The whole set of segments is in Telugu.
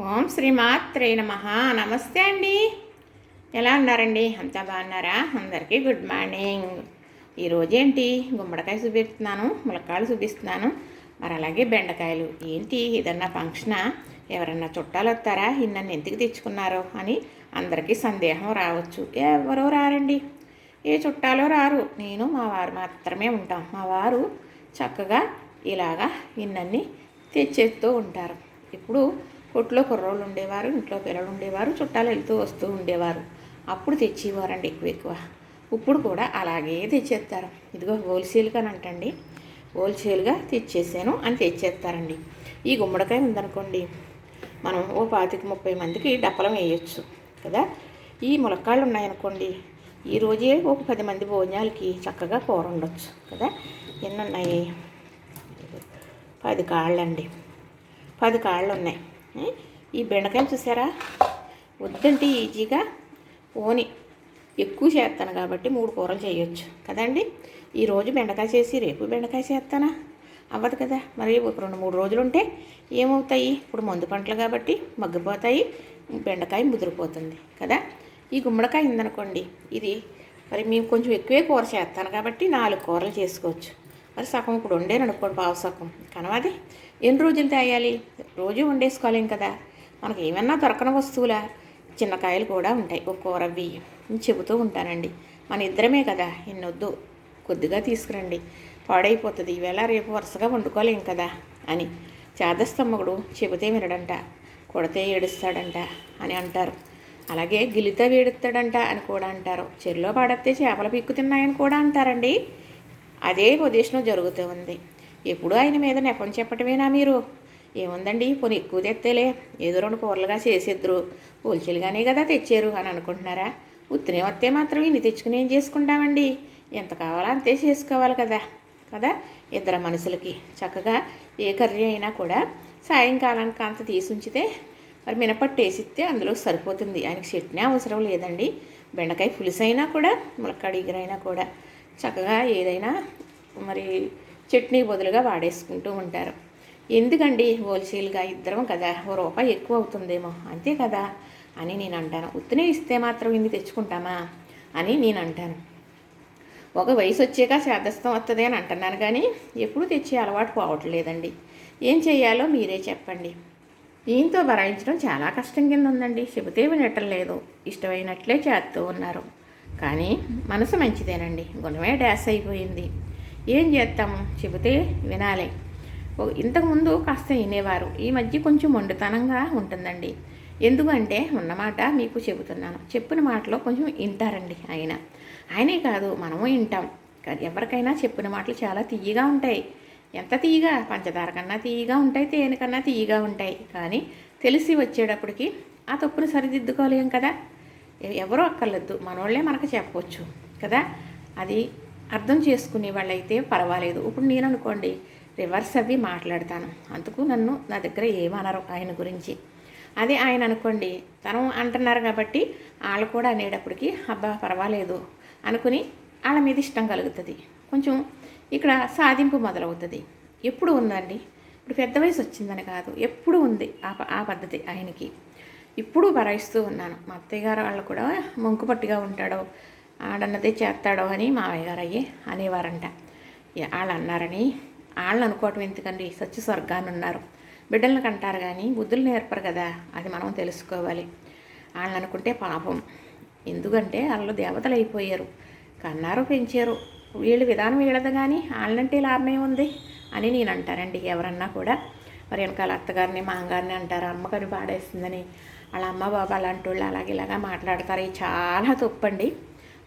ఓం శ్రీమాత్రే నమ. నమస్తే అండి. ఎలా ఉన్నారండి? అంతా బాగున్నారా? అందరికీ గుడ్ మార్నింగ్. ఈరోజు ఏంటి? గుమ్మడికాయ చూపిస్తున్నాను ములక్కాయలు చూపిస్తున్నాను మరి అలాగే బెండకాయలు. ఏంటి? ఏదన్నా ఫంక్షనా? ఎవరన్నా చుట్టాలు వస్తారా? నన్ను ఎందుకు తెచ్చుకున్నారో అని అందరికీ సందేహం రావచ్చు. ఎవరో రారండి. ఏ చుట్టాలో రారు. నేను మా వారు మాత్రమే ఉంటాం. మా వారు చక్కగా ఇలాగా ఇన్నన్ని తెచ్చేస్తూ ఉంటారు. ఇప్పుడు కొట్లో కుర్రోళ్ళు ఉండేవారు ఇంట్లో పిల్లలు ఉండేవారు చుట్టాలు వెళ్తూ వస్తూ ఉండేవారు. అప్పుడు తెచ్చేవారండి ఎక్కువ ఎక్కువ. ఇప్పుడు కూడా అలాగే తెచ్చేస్తారు. ఇదిగో హోల్సేల్గా అంటండి హోల్సేల్గా తెచ్చేసాను అని తెచ్చేస్తారండి. ఈ గుమ్మడికాయ ఉందనుకోండి మనం ఓ పాతిక ముప్పై మందికి డప్పలం వేయచ్చు కదా. ఈ ములక్కాళ్ళు ఉన్నాయనుకోండి ఈ రోజే ఒక పది మంది భోజనాలకి చక్కగా కూర ఉండొచ్చు కదా. ఎన్ని ఉన్నాయి పది కాళ్ళండి. పది కాళ్ళు ఉన్నాయి ఈ బెండకాయలు చూసారా? వద్దంటే ఈజీగా పోని. ఎక్కువ చేస్తాను కాబట్టి మూడు కూరలు చేయొచ్చు. కదండి? ఈరోజు బెండకాయ చేసి రేపు బెండకాయ చేస్తానా? అవ్వదు కదా. మరి ఒక రెండు మూడు రోజులు ఉంటే ఏమవుతాయి? ఇప్పుడు మందు పంటలు కాబట్టి మగ్గిపోతాయి. బెండకాయ ముదిరిపోతుంది కదా? ఈ గుమ్మడికాయ ఉందనుకోండి ఇది మరి మేము కొంచెం ఎక్కువే కూర చేస్తాను కాబట్టి నాలుగు కూరలు చేసుకోవచ్చు. మరి సగం ఇప్పుడు వండాను అనుకోండి పావు సగం. కనవాది ఎన్ని రోజులు తేయాలి రోజు వండేసుకోలేం కదా. మనకి ఏమన్నా దొరకని వస్తువులా చిన్న కాయలు కూడా ఉంటాయి. ఒక కూర అవి చెబుతూ ఉంటానండి. మన ఇద్దరమే కదా ఎన్నొద్దు కొద్దిగా తీసుకురండి. పాడైపోతుంది. ఈవేళ రేపు వరుసగా వండుకోలేం కదా అని. చేదస్తమ్మగుడు చెబితే వినడంట కొడితే ఏడుస్తాడంట అని అంటారు. అలాగే గిలిత వేడుస్తాడంట అని కూడా అంటారు. చెరులో పడితే చేపలు పిక్కు తిన్నాయని కూడా అంటారండి. అదే పొజిషన్ జరుగుతూ ఉంది. ఎప్పుడు ఆయన మీద నెపం చెప్పటమేనా మీరు? ఏముందండి పోనీ ఎక్కువ తెత్తేలే. ఏదో రెండు కూరలుగా చేసేద్దరు. పోల్చిలుగానే కదా తెచ్చారు అని అనుకుంటున్నారా? ఉత్తినే వస్తే మాత్రం ఇన్ని తెచ్చుకుని ఏం చేసుకుంటామండి? ఎంత కావాలో అంతే చేసుకోవాలి కదా. కదా ఇద్దరు మనుషులకి. చక్కగా ఏ కర్రీ అయినా కూడా సాయంకాలానికి అంత తీసి ఉంచితే మరి మినపట్టు వేసిస్తే అందులో సరిపోతుంది. ఆయనకి చట్నీ అవసరం లేదండి. బెండకాయ పులుసైనా కూడా ములక్కాడ ఇగురైనా కూడా. చక్కగా ఏదైనా మరి చట్నీ బదులుగా వాడేసుకుంటూ ఉంటారు. ఎందుకండి? హోల్సేల్గా ఇద్దరం కదా? ఓ రూపాయి ఎక్కువ అవుతుందేమో. అంతే కదా? అని నేను అంటాను. ఉత్తినే ఇస్తే మాత్రం ఇన్ని తెచ్చుకుంటామా? అని నేను అంటాను. ఒక వయసు వచ్చాక చేదస్తం వస్తుంది అని అంటున్నాను కానీ ఎప్పుడు తెచ్చే అలవాటు పోవట్లేదండి. ఏం చేయాలో మీరే చెప్పండి. దీంతో భరాయించడం చాలా కష్టం కింద ఉందండి. చెబితే వినటం లేదు. ఇష్టమైనట్లే చేస్తూ ఉన్నారు. కానీ మనసు మంచిదేనండి. గుణమే డ్యాస్ అయిపోయింది. ఏం చేస్తాము? చెబితే వినాలి. ఓ- ఇంతకుముందు కాస్త వినేవారు. ఈ మధ్య కొంచెం మొండుతనంగా ఉంటుందండి. ఎందుకంటే ఉన్నమాట మీకు చెబుతున్నాను. చెప్పిన మాటలో కొంచెం వింటారండి ఆయన. ఆయనే కాదు మనము వింటాం. కానీ ఎవరికైనా చెప్పిన మాటలు చాలా తీయగా ఉంటాయి. ఎంత తీయగా? పంచదార కన్నా తీయగా ఉంటాయి తేనె కన్నా తీయగా ఉంటాయి. కానీ తెలిసి వచ్చేటప్పటికి ఆ తప్పును సరిదిద్దుకోలేం కదా? ఎవరో అక్కర్లేదు. మనోళ్ళే మనకు చెప్పవచ్చు కదా? అది అర్థం చేసుకునే వాళ్ళైతే పర్వాలేదు. ఇప్పుడు నేను అనుకోండి రివర్స్ అవి మాట్లాడతాను. అందుకు నన్ను నా దగ్గర ఏమనరు ఆయన గురించి. అదే ఆయన అనుకోండి తను అంటున్నారు కాబట్టి వాళ్ళు కూడా అనేటప్పటికి అబ్బా పర్వాలేదు అనుకుని వాళ్ళ మీద ఇష్టం కలుగుతుంది. కొంచెం ఇక్కడ సాధింపు మొదలవుతుంది. ఎప్పుడు ఉందండి? ఇప్పుడు పెద్ద వయసు వచ్చిందని కాదు ఎప్పుడు ఉంది ఆ ప- ఆ పద్ధతి ఆయనకి? ఇప్పుడు భరాయిస్తూ ఉన్నాను. మా అత్తయ్య గారు వాళ్ళు కూడా మొంకు పట్టిగా ఉంటాడో ఆడన్నదే చేస్తాడో అని మావయ్య గారు అయ్యి అనేవారంట. వాళ్ళు అన్నారని వాళ్ళని అనుకోవటం ఎందుకండి? సత్య స్వర్గాన్ని ఉన్నారు. బిడ్డలను కంటారు కానీ బుద్ధులు నేర్పరు కదా? అది మనం తెలుసుకోవాలి. వాళ్ళని అనుకుంటే పాపం. ఎందుకంటే వాళ్ళు దేవతలు అయిపోయారు. కన్నారు పెంచారు. వీళ్ళు విధానం వీళ్ళది కానీ వాళ్ళంటే లాభమే ఉంది అని నేను అంటానండి ఎవరన్నా కూడా. మరి వెనకాల అత్తగారిని మాంగారిని అంటారు? అమ్మగారిని పాడేస్తుందని వాళ్ళ అమ్మ బాబా అలాంటి వాళ్ళు అలాగే ఇలాగా మాట్లాడతారు. చాలా తప్పు అండి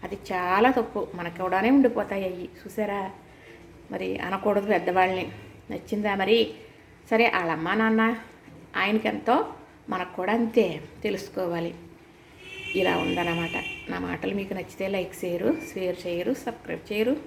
అది చాలా తప్పు. మనకు కూడానే ఉండిపోతాయి అవి చూసారా? మరి అనకూడదు పెద్దవాళ్ళని. నచ్చిందా మరి? సరే వాళ్ళ అమ్మ నాన్న ఆయనకి ఎంతో మనకు కూడా అంతే తెలుసుకోవాలి. ఇలా ఉందన్నమాట. నా మాటలు మీకు నచ్చితే లైక్ చేయరు షేర్ చేయరు సబ్స్క్రైబ్ చేయరు.